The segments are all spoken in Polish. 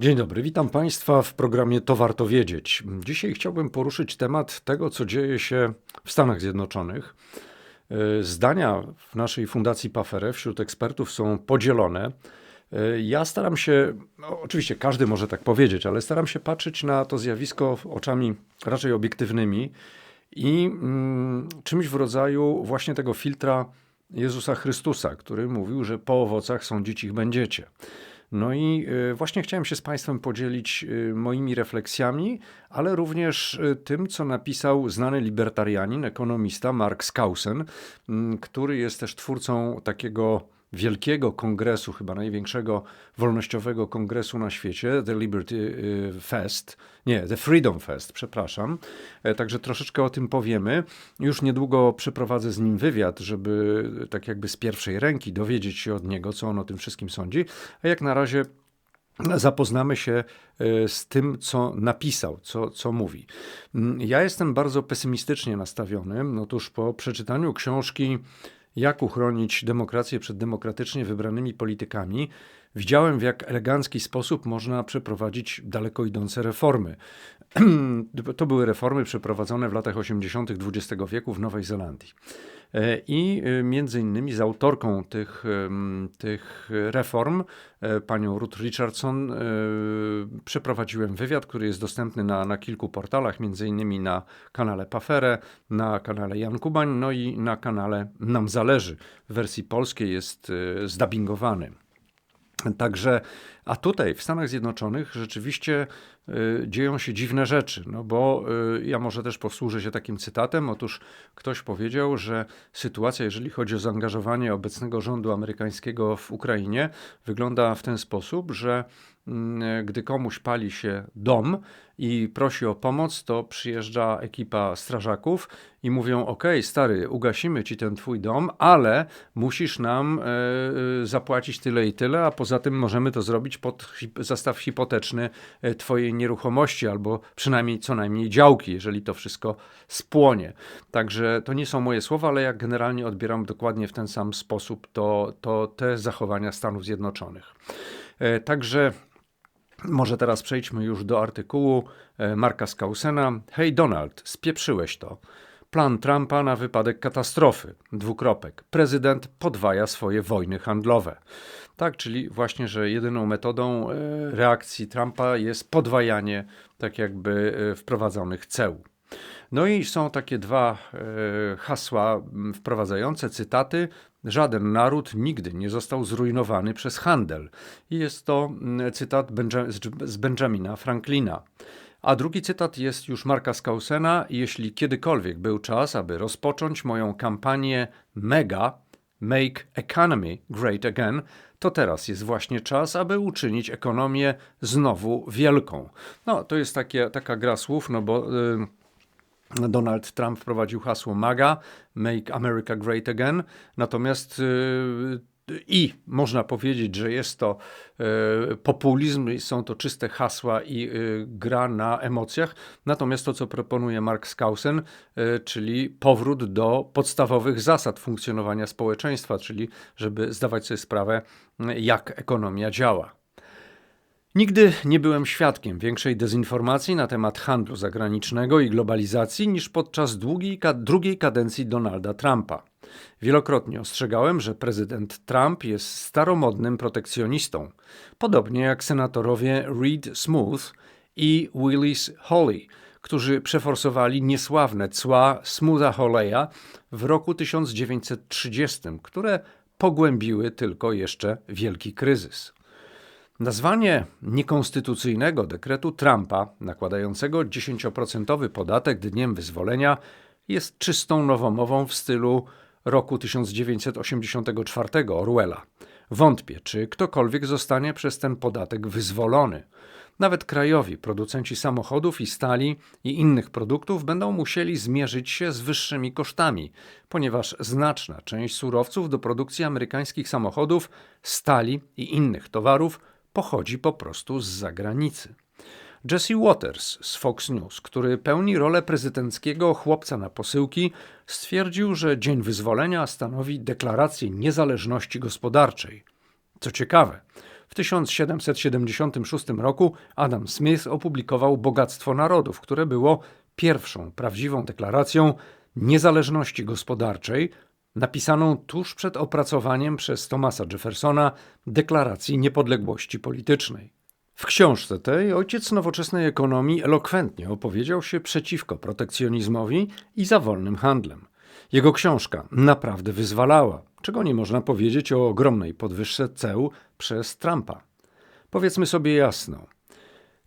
Dzień dobry, witam Państwa w programie To Warto Wiedzieć. Dzisiaj chciałbym poruszyć temat tego, co dzieje się w Stanach Zjednoczonych. E, zdania w naszej Fundacji Pafere wśród ekspertów są podzielone. E, ja staram się, no oczywiście każdy może tak powiedzieć, ale staram się patrzeć na to zjawisko oczami raczej obiektywnymi i mm, czymś w rodzaju właśnie tego filtra Jezusa Chrystusa, który mówił, że po owocach sądzić ich będziecie. No i y, właśnie chciałem się z Państwem podzielić y, moimi refleksjami, ale również y, tym, co napisał znany libertarianin, ekonomista Mark Skousen, mm, który jest też twórcą takiego wielkiego kongresu, chyba największego wolnościowego kongresu na świecie, The Liberty y, Fest, nie, The Freedom Fest, przepraszam. E, także troszeczkę o tym powiemy. Już niedługo przeprowadzę z nim wywiad, żeby tak jakby z pierwszej ręki dowiedzieć się od niego, co on o tym wszystkim sądzi. A jak na razie zapoznamy się e, z tym, co napisał, co, co mówi. Mm, ja jestem bardzo pesymistycznie nastawiony. Otóż po przeczytaniu książki jak uchronić demokrację przed demokratycznie wybranymi politykami, widziałem w jak elegancki sposób można przeprowadzić daleko idące reformy. to były reformy przeprowadzone w latach 80. XX wieku w Nowej Zelandii. E, I e, między innymi z autorką tych, tych reform, e, panią Ruth Richardson, przeprowadziłem wywiad, który jest dostępny na, na kilku portalach, między innymi na kanale Pafere, na kanale Jan Kubań, no i na kanale Nam Zależy. W wersji polskiej jest zdubbingowany. Także, a tutaj w Stanach Zjednoczonych rzeczywiście y, dzieją się dziwne rzeczy, no bo y, ja może też posłużę się takim cytatem. Otóż ktoś powiedział, że sytuacja, jeżeli chodzi o zaangażowanie obecnego rządu amerykańskiego w Ukrainie, wygląda w ten sposób, że gdy komuś pali się dom i prosi o pomoc, to przyjeżdża ekipa strażaków i mówią: OK, stary, ugasimy ci ten twój dom, ale musisz nam e, zapłacić tyle i tyle, a poza tym możemy to zrobić pod zastaw hipoteczny e, twojej nieruchomości albo przynajmniej co najmniej działki, jeżeli to wszystko spłonie. Także to nie są moje słowa, ale ja generalnie odbieram dokładnie w ten sam sposób to, to te zachowania Stanów Zjednoczonych. E, także może teraz przejdźmy już do artykułu e, Marka Skausena. Hej Donald, spieprzyłeś to. Plan Trumpa na wypadek katastrofy. Dwukropek. Prezydent podwaja swoje wojny handlowe. Tak, czyli właśnie, że jedyną metodą e, reakcji Trumpa jest podwajanie tak jakby e, wprowadzonych ceł. No i są takie dwa hasła wprowadzające cytaty Żaden naród nigdy nie został zrujnowany przez handel. I jest to mm, cytat z Benjamina Franklina. A drugi cytat jest już Marka Skausena. Jeśli kiedykolwiek był czas, aby rozpocząć moją kampanię MEGA, Make Economy Great Again, to teraz jest właśnie czas, aby uczynić ekonomię znowu wielką. No, to jest takie, taka gra słów, no bo. Yy, Donald Trump wprowadził hasło MAGA, Make America Great Again, natomiast yy, i można powiedzieć, że jest to y, populizm, są to czyste hasła i y, gra na emocjach. Natomiast to, co proponuje Mark Skausen, y, czyli powrót do podstawowych zasad funkcjonowania społeczeństwa, czyli żeby zdawać sobie sprawę, jak ekonomia działa. Nigdy nie byłem świadkiem większej dezinformacji na temat handlu zagranicznego i globalizacji niż podczas długiej, drugiej kadencji Donalda Trumpa. Wielokrotnie ostrzegałem, że prezydent Trump jest staromodnym protekcjonistą, podobnie jak senatorowie Reed Smooth i Willis Hawley, którzy przeforsowali niesławne cła Smootha Hawleya w roku 1930, które pogłębiły tylko jeszcze wielki kryzys. Nazwanie niekonstytucyjnego dekretu Trumpa nakładającego 10% podatek dniem wyzwolenia jest czystą nowomową w stylu roku 1984 Orwella. Wątpię, czy ktokolwiek zostanie przez ten podatek wyzwolony. Nawet krajowi producenci samochodów i stali i innych produktów będą musieli zmierzyć się z wyższymi kosztami, ponieważ znaczna część surowców do produkcji amerykańskich samochodów, stali i innych towarów pochodzi po prostu z zagranicy. Jesse Waters z Fox News, który pełni rolę prezydenckiego chłopca na posyłki, stwierdził, że Dzień Wyzwolenia stanowi deklarację niezależności gospodarczej. Co ciekawe, W 1776 roku Adam Smith opublikował Bogactwo Narodów, które było pierwszą prawdziwą deklaracją niezależności gospodarczej, napisaną tuż przed opracowaniem przez Thomasa Jeffersona Deklaracji Niepodległości Politycznej. W książce tej ojciec nowoczesnej ekonomii elokwentnie opowiedział się przeciwko protekcjonizmowi i za wolnym handlem. Jego książka naprawdę wyzwalała, czego nie można powiedzieć o ogromnej podwyżce ceł przez Trumpa. Powiedzmy sobie jasno.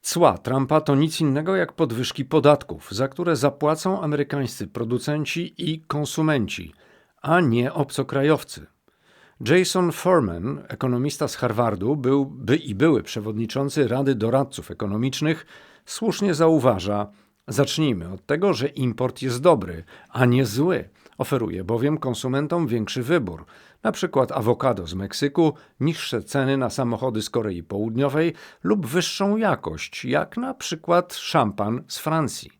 Cła Trumpa to nic innego jak podwyżki podatków, za które zapłacą amerykańscy producenci i konsumenci, a nie obcokrajowcy. Jason Furman, ekonomista z Harvardu, był, by i były przewodniczący Rady Doradców Ekonomicznych, słusznie zauważa: Zacznijmy od tego, że import jest dobry, a nie zły. Oferuje bowiem konsumentom większy wybór, na przykład awokado z Meksyku, niższe ceny na samochody z Korei Południowej lub wyższą jakość, jak na przykład szampan z Francji.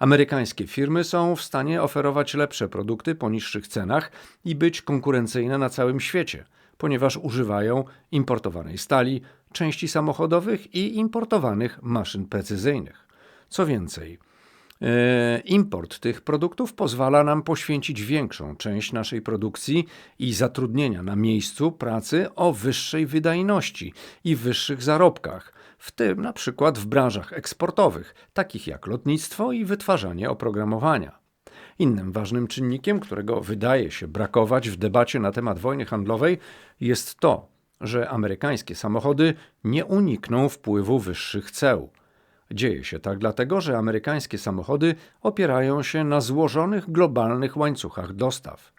Amerykańskie firmy są w stanie oferować lepsze produkty po niższych cenach i być konkurencyjne na całym świecie, ponieważ używają importowanej stali, części samochodowych i importowanych maszyn precyzyjnych. Co więcej, Import tych produktów pozwala nam poświęcić większą część naszej produkcji i zatrudnienia na miejscu pracy o wyższej wydajności i wyższych zarobkach, w tym na przykład w branżach eksportowych, takich jak lotnictwo i wytwarzanie oprogramowania. Innym ważnym czynnikiem, którego wydaje się brakować w debacie na temat wojny handlowej, jest to, że amerykańskie samochody nie unikną wpływu wyższych ceł. Dzieje się tak dlatego, że amerykańskie samochody opierają się na złożonych globalnych łańcuchach dostaw.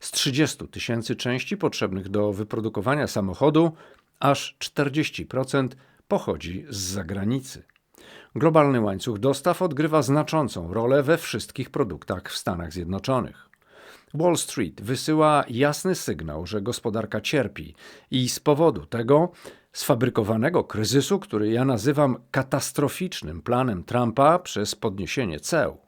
Z 30 tysięcy części potrzebnych do wyprodukowania samochodu, aż 40% pochodzi z zagranicy. Globalny łańcuch dostaw odgrywa znaczącą rolę we wszystkich produktach w Stanach Zjednoczonych. Wall Street wysyła jasny sygnał, że gospodarka cierpi i z powodu tego sfabrykowanego kryzysu, który ja nazywam katastroficznym planem Trumpa przez podniesienie ceł.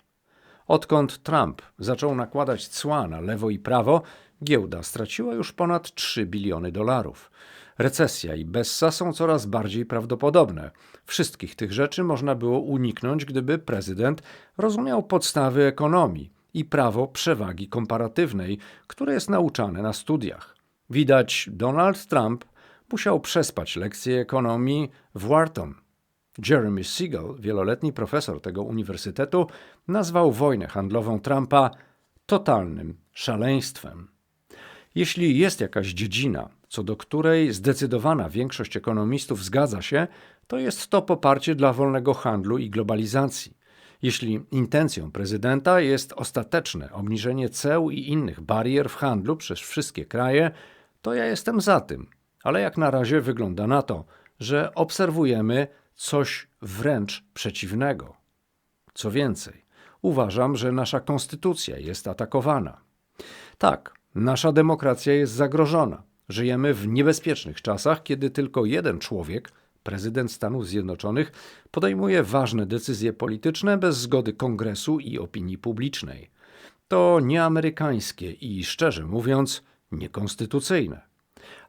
Odkąd Trump zaczął nakładać cła na lewo i prawo, giełda straciła już ponad 3 biliony dolarów. Recesja i Bessa są coraz bardziej prawdopodobne. Wszystkich tych rzeczy można było uniknąć, gdyby prezydent rozumiał podstawy ekonomii i prawo przewagi komparatywnej, które jest nauczane na studiach. Widać, Donald Trump musiał przespać lekcje ekonomii w Wharton. Jeremy Siegel, wieloletni profesor tego uniwersytetu, nazwał wojnę handlową Trumpa totalnym szaleństwem. Jeśli jest jakaś dziedzina, co do której zdecydowana większość ekonomistów zgadza się, to jest to poparcie dla wolnego handlu i globalizacji. Jeśli intencją prezydenta jest ostateczne obniżenie ceł i innych barier w handlu przez wszystkie kraje, to ja jestem za tym. Ale jak na razie wygląda na to, że obserwujemy coś wręcz przeciwnego. Co więcej, uważam, że nasza konstytucja jest atakowana. Tak, nasza demokracja jest zagrożona. Żyjemy w niebezpiecznych czasach, kiedy tylko jeden człowiek, prezydent Stanów Zjednoczonych, podejmuje ważne decyzje polityczne bez zgody kongresu i opinii publicznej. To nieamerykańskie i, szczerze mówiąc, niekonstytucyjne.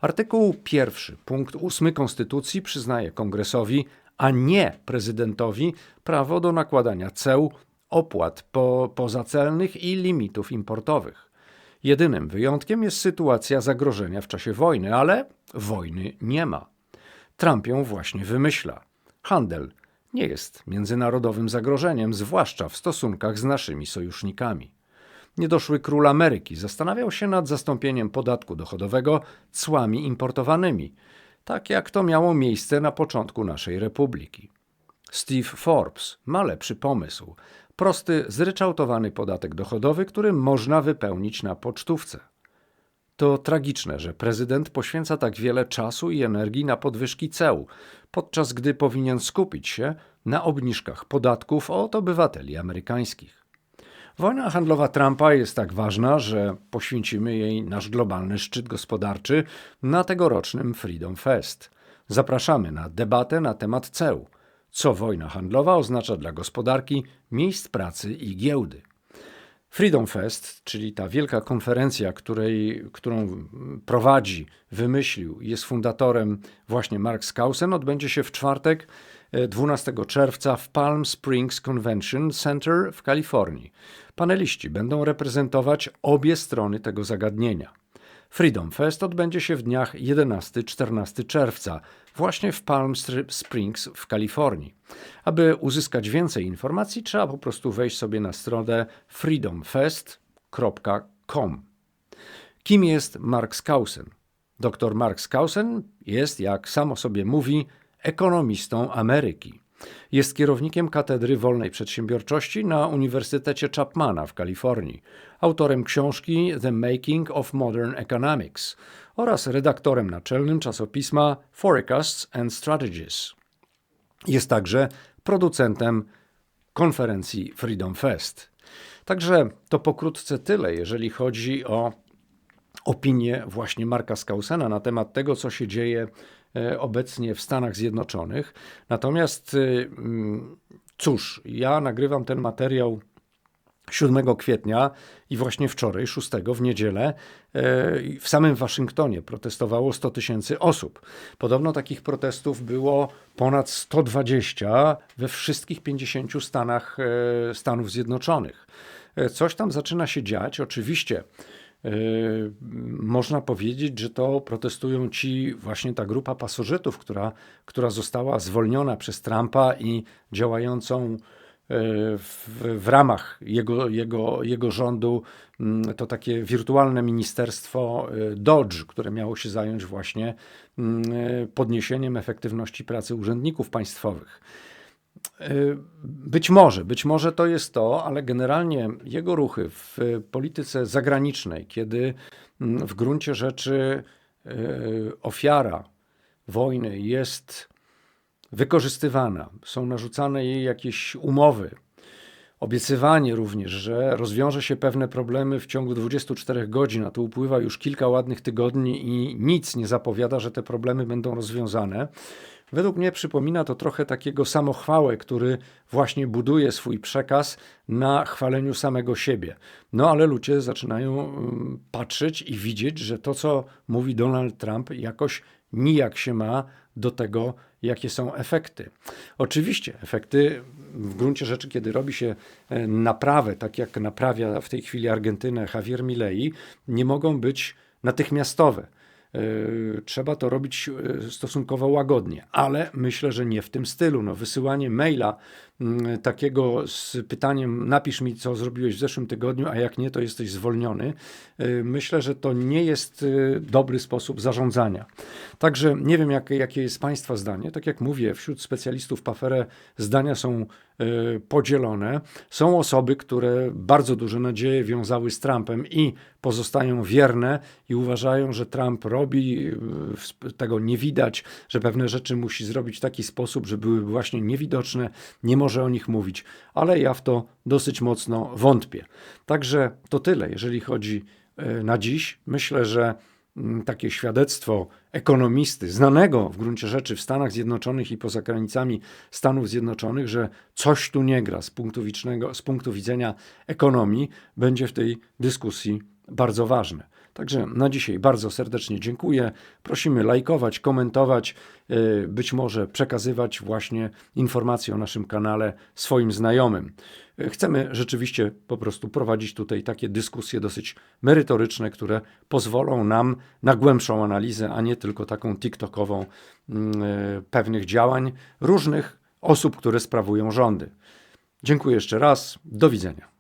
Artykuł pierwszy, punkt ósmy Konstytucji przyznaje kongresowi, a nie prezydentowi, prawo do nakładania ceł, opłat po, pozacelnych i limitów importowych. Jedynym wyjątkiem jest sytuacja zagrożenia w czasie wojny, ale wojny nie ma. Trump ją właśnie wymyśla. Handel nie jest międzynarodowym zagrożeniem, zwłaszcza w stosunkach z naszymi sojusznikami. Niedoszły król Ameryki zastanawiał się nad zastąpieniem podatku dochodowego cłami importowanymi, tak jak to miało miejsce na początku naszej republiki. Steve Forbes ma lepszy pomysł prosty, zryczałtowany podatek dochodowy, który można wypełnić na pocztówce. To tragiczne, że prezydent poświęca tak wiele czasu i energii na podwyżki ceł, podczas gdy powinien skupić się na obniżkach podatków od obywateli amerykańskich. Wojna handlowa Trumpa jest tak ważna, że poświęcimy jej nasz globalny szczyt gospodarczy na tegorocznym Freedom Fest. Zapraszamy na debatę na temat ceł – co wojna handlowa oznacza dla gospodarki, miejsc pracy i giełdy. Freedom Fest, czyli ta wielka konferencja, której, którą prowadzi, wymyślił i jest fundatorem właśnie Mark Skousen, odbędzie się w czwartek 12 e, czerwca w Palm Springs Convention Center w Kalifornii. Paneliści będą reprezentować obie strony tego zagadnienia. Freedom Fest odbędzie się w dniach 11-14 czerwca, właśnie w Palm Springs w Kalifornii. Aby uzyskać więcej informacji, trzeba po prostu wejść sobie na stronę freedomfest.com. Kim jest Mark Skousen? Dr Mark Skousen jest, jak samo sobie mówi, ekonomistą Ameryki. Jest kierownikiem Katedry Wolnej Przedsiębiorczości na Uniwersytecie Chapmana w Kalifornii, autorem książki The Making of Modern Economics oraz redaktorem naczelnym czasopisma Forecasts and Strategies. Jest także producentem konferencji Freedom Fest. Także to pokrótce tyle, jeżeli chodzi o opinię właśnie Marka Skausena na temat tego, co się dzieje obecnie w Stanach Zjednoczonych. Natomiast e, mm, cóż, ja nagrywam ten materiał 7 kwietnia i właśnie wczoraj, 6 w niedzielę, e, w samym Waszyngtonie protestowało 100 tysięcy osób. Podobno takich protestów było ponad 120 we wszystkich 50 stanach Stanów Zjednoczonych. Coś tam zaczyna się dziać. Oczywiście można powiedzieć, że to protestują ci właśnie ta grupa pasożytów, która, która została zwolniona przez Trumpa i działającą yy, w, w ramach jego, jego, jego rządu mm, to takie wirtualne ministerstwo yy, Dodge, które miało się zająć właśnie mm, podniesieniem efektywności pracy urzędników państwowych. Y, być może, być może to jest to, ale generalnie jego ruchy w polityce zagranicznej, kiedy mm, w gruncie rzeczy y, ofiara wojny jest wykorzystywana, są narzucane jej jakieś umowy, obiecywanie również, że rozwiąże się pewne problemy w ciągu 24 godzin, a tu upływa już kilka ładnych tygodni i nic nie zapowiada, że te problemy będą rozwiązane. Według mnie przypomina to trochę takiego samochwałę, który właśnie buduje swój przekaz na chwaleniu samego siebie. No ale ludzie zaczynają mm, patrzeć i widzieć, że to, co mówi Donald Trump, jakoś nijak się ma do tego, jakie są efekty. Oczywiście, efekty w gruncie rzeczy, kiedy robi się e, naprawę, tak jak naprawia w tej chwili Argentynę Javier Milei, nie mogą być natychmiastowe trzeba to robić e, stosunkowo łagodnie, ale myślę, że nie w tym stylu. No, wysyłanie maila takiego z pytaniem: napisz mi, co zrobiłeś w zeszłym tygodniu, a jak nie, to jesteś zwolniony. E, myślę, że to nie jest dobry sposób zarządzania. Także nie wiem, jak, jakie jest Państwa zdanie. Tak jak mówię, wśród specjalistów PAFERE zdania są podzielone. Są osoby, które bardzo duże nadzieje wiązały z Trumpem i pozostają wierne i uważają, że Trump robi, tego nie widać, że pewne rzeczy musi zrobić w taki sposób, że były właśnie niewidoczne, nie może o nich mówić, ale ja w to dosyć mocno wątpię. Także to tyle, jeżeli chodzi e, na dziś. Myślę, że mm, takie świadectwo ekonomisty, znanego w gruncie rzeczy w Stanach Zjednoczonych i poza granicami Stanów Zjednoczonych, że coś tu nie gra z punktu, z punktu widzenia ekonomii, będzie w tej dyskusji bardzo ważne. Także na dzisiaj bardzo serdecznie dziękuję. Prosimy lajkować, komentować, e, być może przekazywać właśnie informacje o naszym kanale swoim znajomym. E, chcemy rzeczywiście po prostu prowadzić tutaj takie dyskusje dosyć merytoryczne, które pozwolą nam na głębszą analizę, a nie tylko taką TikTokową mm, e, pewnych działań różnych osób, które sprawują rządy. Dziękuję jeszcze raz. Do widzenia.